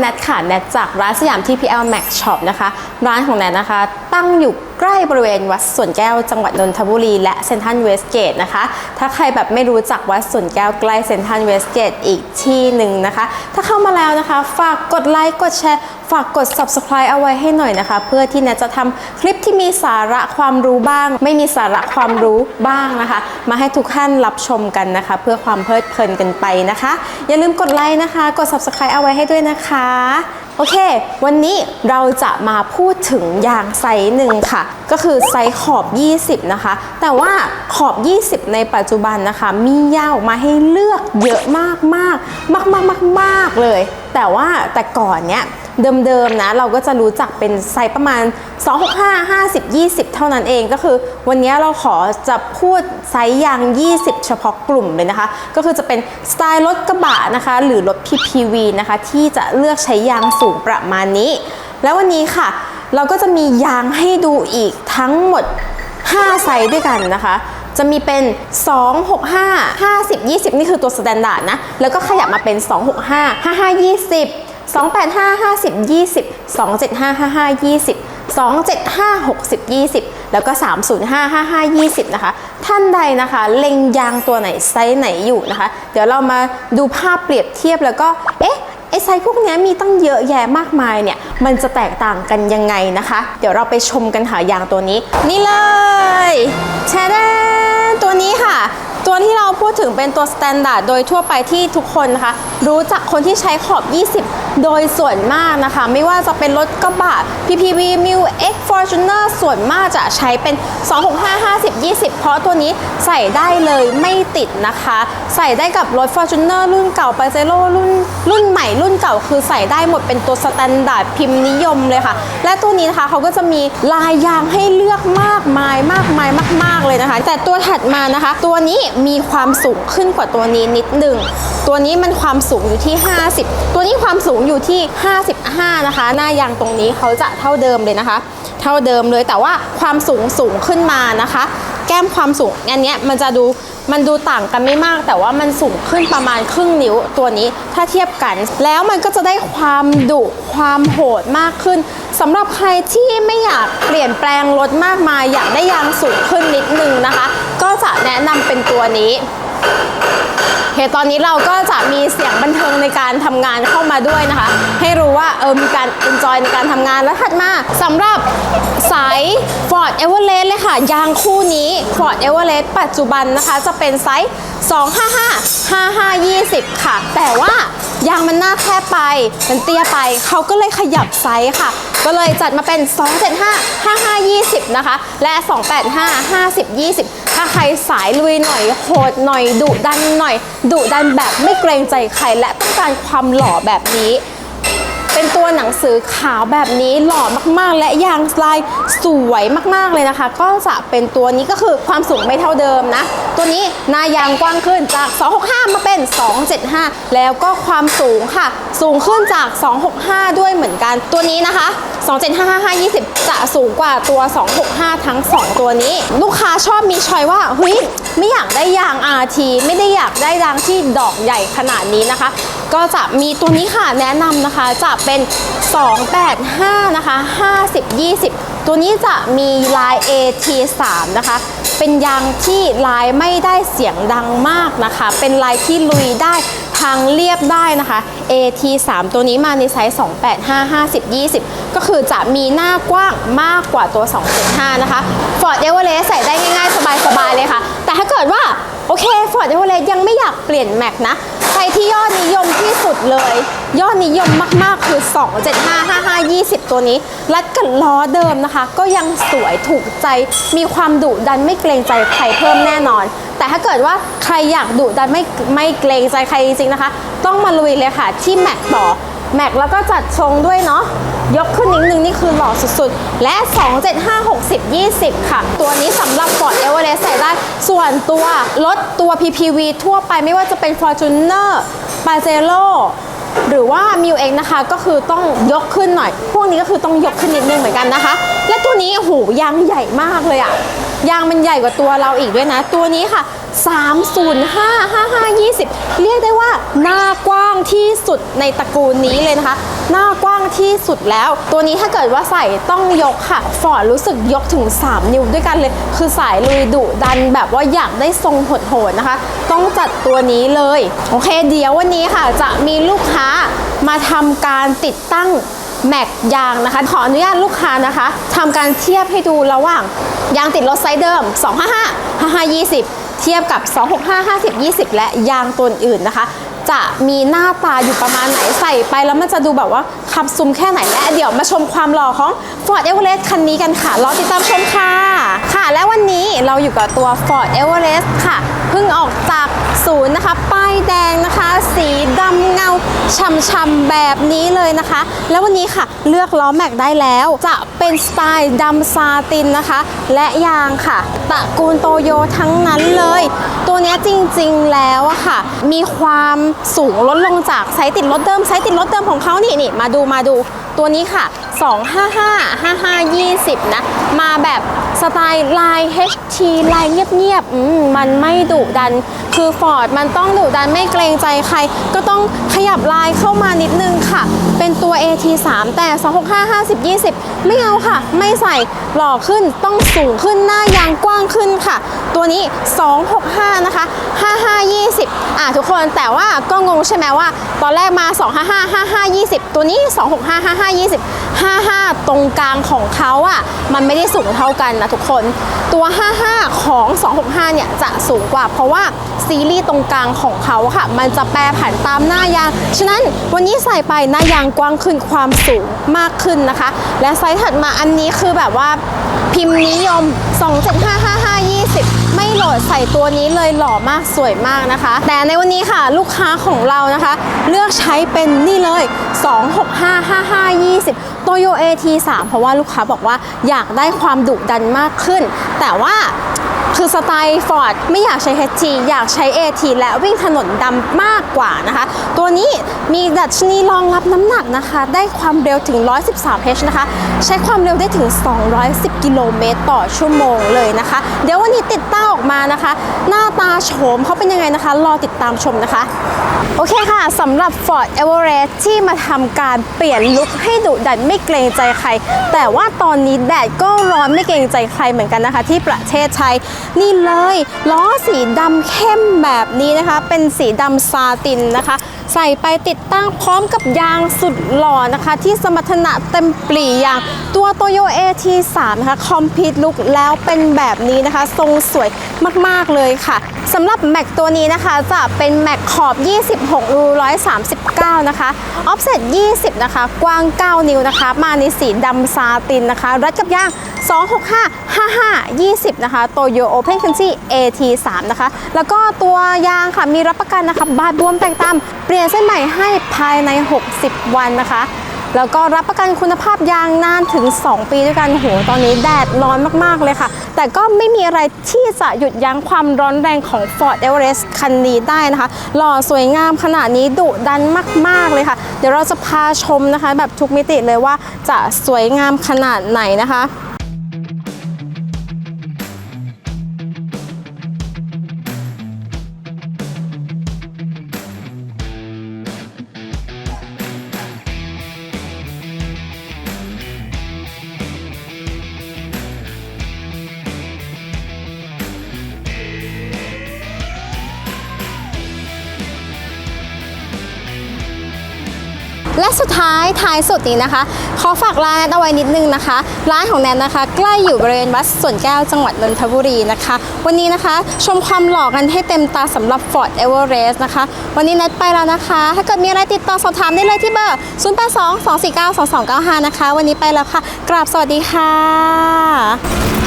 แนทค่ะแนทจากร้านสยาม TPL Max Shop นะคะ ร้านของแนทนะคะ ตั้งอยู่ใกล้บริเวณวัดสวนแก้วจังหวัดนนทบุรีและเซนทันเวสเกตนะคะ ถ้าใครแบบไม่รู้จักวัดสวนแก้วใกล้เซนทันเวสเกตอีกที่หนึ่งนะคะ ถ้าเข้ามาแล้วนะคะ ฝากกดไลค์กดแชร์ ฝากกด subscribe เอาไว้ให้หน่อยนะคะ เพื่อที่แนทจะทำคลิปที่มีสาระความรู้บ้าง ไม่มีสาระความรู้บ้างนะคะ มาให้ทุกท่านรับชมกันนะคะ เพื่อความเพลิดเพลินกันไปนะคะ อย่าลืมกดไลค์นะคะ กด subscribe เอาไว้ให้ด้วยนะคะโอเค วันนี้เราจะมาพูดถึงยางไซส์หนึ่งค่ะ ก็คือไซส์ขอบ 20 นะคะ แต่ว่าขอบ 20 ในปัจจุบันนะคะ มียางออกมาให้เลือกเยอะมากมากมากมากมากเลย แต่ว่าแต่ก่อนเนี้ย เดิมๆนะเราก็จะรู้จักเป็นไซส์ประมาณ 265 50 20 เท่านั้นเองก็คือ วันนี้เราขอจะพูดไซส์ยาง 20 เฉพาะกลุ่มเลยนะคะ ก็คือจะเป็นสไตล์รถกระบะนะคะ หรือรถ PPV นะคะ ที่จะเลือกใช้ยางสูงประมาณนี้ แล้ววันนี้ค่ะ เราก็จะมียางให้ดูอีกทั้งหมด 5 ไซส์ด้วยกันนะคะจะมีเป็น 265 50 20 นี่คือตัวสแตนดาร์ดนะ แล้วก็ขยับมาเป็น 265 55 20 285 50 20 275 55 20 275 60 20 แล้วก็ 305 55 20 นะคะ ท่านใดนะคะ เล็งยางตัวไหนไซส์ไหนอยู่นะคะ เดี๋ยวเรามาดูภาพเปรียบเทียบแล้วก็ เอ๊ะไอไซส์พวกนี้มีตั้งเยอะแยะมากมายเนี่ย มันจะแตกต่างกันยังไงนะคะ เดี๋ยวเราไปชมกันค่ะยางตัวนี้ นี่เลยแชร์ดนตัวนี้ค่ะ ตัวที่เราพูดถึงเป็นตัวสแตนดาร์ดโดยทั่วไปที่ทุกคนนะคะ รู้จักคนที่ใช้ขอบ 20 โดยส่วนมากนะคะ ไม่ว่าจะเป็นรถกระบะ PPV m i l X Fortuner ส่วนมากจะใช้เป็น 265 50 20 เพราะตัวนี้ใส่ได้เลยไม่ติดนะคะ ใส่ได้กับรถ Fortuner รุ่นเก่า p a j e r o รุ่นรุ่นใหม่รุ่นเก่าคือใส่ได้หมดเป็นตัวสแตนดาร์ดพิมพ์นิยมเลยค่ะ และตัวนี้นะคะเขาก็จะมีลายยางให้เลือกมากมายมากมายมาก ๆ เลยนะคะ แต่ตัวถัดมานะคะ ตัวนี้มีความสูงขึ้นกว่าตัวนี้นิดหนึ่ง ตัวนี้มันความสูงอยู่ที่ 50 ตัวนี้ความสูงอยู่ที่ 55 นะคะ หน้ายางตรงนี้เขาจะเท่าเดิมเลยนะคะ เท่าเดิมเลยแต่ว่าความสูงสูงขึ้นมานะคะ แก้มความสูงอันนี้มันจะดูมันดูต่างกันไม่มาก แต่ว่ามันสูงขึ้นประมาณครึ่งนิ้วตัวนี้ถ้าเทียบกัน แล้วมันก็จะได้ความดุความโหดมากขึ้นสำหรับใครที่ไม่อยากเปลี่ยนแปลงรถมากมาย อยากได้ยางสูงขึ้นนิดนึงนะคะ ก็จะแนะนำเป็นตัวนี้ โอเคตอนนี้เราก็จะมีเสียงบันเทิงในการทำงานเข้ามาด้วยนะคะ ให้รู้ว่าเออมีการ enjoy ในการทำงานแล้วถัดมาสำหรับสาย Ford Everest เลยค่ะ ยางคู่นี้ Ford Everest ปัจจุบันนะคะ จะเป็นไซส์ 255 55 20 ค่ะ แต่ว่ายางมันหน้าแคบไปมันเตี้ยไปเขาก็เลยขยับไซส์ค่ะ ก็เลยจัดมาเป็น 275 55 20 นะคะ และ 285 50 20 ถ้าใครสายลุยหน่อยโหดหน่อยดุดันหน่อยดุดันแบบไม่เกรงใจใครและต้องการความหล่อแบบนี้ เป็นตัวหนังสือขาวแบบนี้หล่อมากๆ และยางลายสวยมากๆเลยนะคะ ก็จะเป็นตัวนี้ก็คือความสูงไม่เท่าเดิมนะ ตัวนี้หน้ายางกว้างขึ้นจาก 265 มาเป็น 275 แล้วก็ความสูงค่ะ สูงขึ้นจาก 265 ด้วยเหมือนกัน ตัวนี้นะคะ 275520 จะสูงกว่าตัว 265 ทั้ง 2 ตัวนี้ ลูกค้าชอบมีชอยว่าเฮ้ยไม่อยากได้ยาง RT ไม่ได้อยากได้ยางที่ดอกใหญ่ขนาดนี้นะคะ ก็จะมีตัวนี้ค่ะแนะนำนะคะจะเป็น 285 นะคะ 50 20 ตัวนี้จะมีลาย AT3 นะคะ เป็นยางที่ลายไม่ได้เสียงดังมากนะคะ เป็นลายที่ลุยได้ทางเรียบได้นะคะ AT3 ตัวนี้มาในไซส์ 285 50 20 ก็คือจะมีหน้ากว้างมากกว่าตัว 275 นะคะ Ford Everest ใส่ได้ง่ายๆ สบายๆเลยค่ะ แต่ถ้าเกิดว่า โอเค Ford Everest ยังไม่อยากเปลี่ยนแม็กนะ รที่ยอดนิยมที่สุดเลย ยอดนิยมมากๆคือ 275 55 20 ตัวนี้ รัดกับล้อเดิมนะคะ ก็ยังสวยถูกใจ มีความดุดันไม่เกรงใจใครเพิ่มแน่นอน แต่ถ้าเกิดว่าใครอยากดุดันไม่ไม่เกรงใจใครจริงๆนะคะ ต้องมาลุยเลยค่ะที่แม็กต่อ แม็กแล้วก็จัดทรงด้วยเนาะยกขึ้นนิดนึงนี่คือหล่อสุดๆ และ 275 60 20 ค่ะ ตัวนี้สำหรับ Ford Everest ใส่ได้ ส่วนตัวรถตัว PPV ทั่วไปไม่ว่าจะเป็น Fortuner Pajero หรือว่า m i u X นะคะก็คือต้องยกขึ้นหน่อย พวกนี้ก็คือต้องยกขึ้นนิดนึงเหมือนกันนะคะ และตัวนี้โอ้โหยางใหญ่มากเลยอะ ยางมันใหญ่กว่าตัวเราอีกด้วยนะ ตัวนี้ค่ะ 305 5520 เรียกได้ว่าหน้ากว้างที่สุดในตระกูลนี้เลยนะคะ หน้ากว้างที่สุดแล้ว ตัวนี้ถ้าเกิดว่าใส่ต้องยกค่ะฟอร์ดรู้สึกยกถึง 3 นิ้วด้วยกันเลย คือสายลุยดุดันแบบว่าอยากได้ทรงโหดๆนะคะ ต้องจัดตัวนี้เลย โอเค เดี๋ยววันนี้ค่ะ จะมีลูกค้ามาทำการติดตั้ง แม็กยางนะคะ ขออนุญาตลูกค้านะคะทำการเทียบให้ดูระหว่าง ยางติดรถไซส์เดิม 255 5520 เทียบกับ 265 50 20 และยางตัวอื่นนะคะ จะมีหน้าตาอยู่ประมาณไหนใส่ไปแล้วมันจะดูแบบว่าขับซุมแค่ไหนและเดี๋ยวมาชมความหล่อของ Ford Everest คันนี้กันค่ะรอติดตามชมค่ะ ค่ะ และวันนี้เราอยู่กับตัว Ford Everest ค่ะ เพิ่งออกจากศูนย์นะคะ ป้ายแดงนะคะ สีดำเงาช่ำๆแบบนี้เลยนะคะ แล้ววันนี้ค่ะเลือกล้อแม็กได้แล้ว จะเป็นสไตล์ดำซาตินนะคะ และยางค่ะตระกูลโตโยทั้งนั้นเลย ตัวนี้จริงๆแล้วอะค่ะ มีความสูงลดลงจากไซส์ติดรถเดิมไซส์ติดรถเดิมของเขานี่นี่มาดูมาดูตัวนี้ค่ะ 255 5520 นะ มาแบบ สไตล์ลาย HT ลายเงียบๆมมันไม่ดุดัน คือฟอร์ดมันต้องดุดันไม่เกรงใจใคร ก็ต้องขยับลายเข้ามานิดนึงค่ะ เป็นตัว AT3 แต่ 265 50 20 ไม่เอาค่ะ ไม่ใส่หล่อขึ้นต้องสูงขึ้นหน้ายางกว้างขึ้นค่ะ ตัวนี้ 265 นะคะ 55 20 อะทุกคนแต่ว่าก็งงใช่ไหมว่า ตอนแรกมา 255 55 20 ตัวนี้ 265 55 20 55 ตรงกลางของเขาอะ่ะมันไม่ได้สูงเท่ากันนะทุกคน ตัว 55 ของ 265 เนี่ยจะสูงกว่า เพราะว่าซีรีส์ตรงกลางของเขาค่ะ มันจะแปรผันตามหน้ายาง ฉะนั้นวันนี้ใส่ไปหน้ายางกว้างขึ้นความสูงมากขึ้นนะคะ และไซส์ถัดมาอันนี้คือแบบว่าพิมพ์นิยม 275550 ไม่โหลดใส่ตัวนี้เลยหล่อมากสวยมากนะคะ แต่ในวันนี้ค่ะลูกค้าของเรานะคะ เลือกใช้เป็นนี่เลย 26555 2020 Toyo AT3 เพราะว่าลูกค้าบอกว่าอยากได้ความดุดันมากขึ้น แต่ว่าคือสไตล์ฟอร์ดไม่อยากใช้ HT อยากใช้ AT และวิ่งถนนดำมากกว่านะคะ ตัวนี้มีดัชนีรองรับน้ำหนักนะคะ ได้ความเร็วถึง 113 h นะคะ ใช้ความเร็วได้ถึง 210 กิโลเมตรต่อชั่วโมงเลยนะคะ เดี๋ยววันนี้ติดต้าออกมานะคะ หน้าตาโฉมเขาเป็นยังไงนะคะ รอติดตามชมนะคะโอเคค่ะสำหรับ Ford Everest ที่มาทำการเปลี่ยนลุคให้ดุดันไม่เกรงใจใคร แต่ว่าตอนนี้แดดก็ร้อนไม่เกรงใจใครเหมือนกันนะคะ ที่ประเทศไทยนี่เลยล้อสีดำเข้มแบบนี้นะคะ เป็นสีดำซาตินนะคะ ใส่ไปติดตั้งพร้อมกับยางสุดหล่อนะคะ ที่สมรรถนะเต็มปรีอย่างตัว Toyo AT3 นะคะคอมพิวต์ลุกแล้วเป็นแบบนี้นะคะ ทรงสวยมาก ๆ เลยค่ะสำหรับแม็กตัวนี้นะคะจะเป็นแม็กขอบ16รู139 นะคะ ออฟเซ็ต20 นะคะ กว้าง 9 นิ้วนะคะ มาในสีดำซาตินนะคะ รัดกับยาง 265 55 20 นะคะ โตโยโอเพนคันซี่ AT3 นะคะ แล้วก็ตัวยางค่ะ มีรับประกันนะคะ บาดบวมแต่งตาม เปลี่ยนเส้นใหม่ให้ภายใน 60 วันนะคะ แล้วก็รับประกันคุณภาพยางนานถึง 2 ปีด้วยกันโหตอนนี้แดดร้อนมากๆเลยค่ะ แต่ก็ไม่มีอะไรที่จะหยุดยั้งความร้อนแรงของ Ford Everest คันนี้ได้นะคะหล่อสวยงามขนาดนี้ดุดันมาก ๆ เลยค่ะ เดี๋ยวเราจะพาชมนะคะ แบบทุกมิติเลยว่าจะสวยงามขนาดไหนนะคะ และสุดท้ายท้ายสุดนี้นะคะ ขอฝากร้านแนทเอาไว้นิดนึงนะคะ ร้านของแนทนะคะ ใกล้อยู่บริเวณวัดสวนแก้วจังหวัดนนทบุรีนะคะ วันนี้นะคะชมความหล่อกันให้เต็มตาสำหรับ Ford Everest นะคะ วันนี้แนทไปแล้วนะคะ ถ้าเกิดมีอะไรติดต่อสอบถามได้เลยที่เบอร์ 0822492295 นะคะ วันนี้ไปแล้วค่ะ กราบสวัสดีค่ะ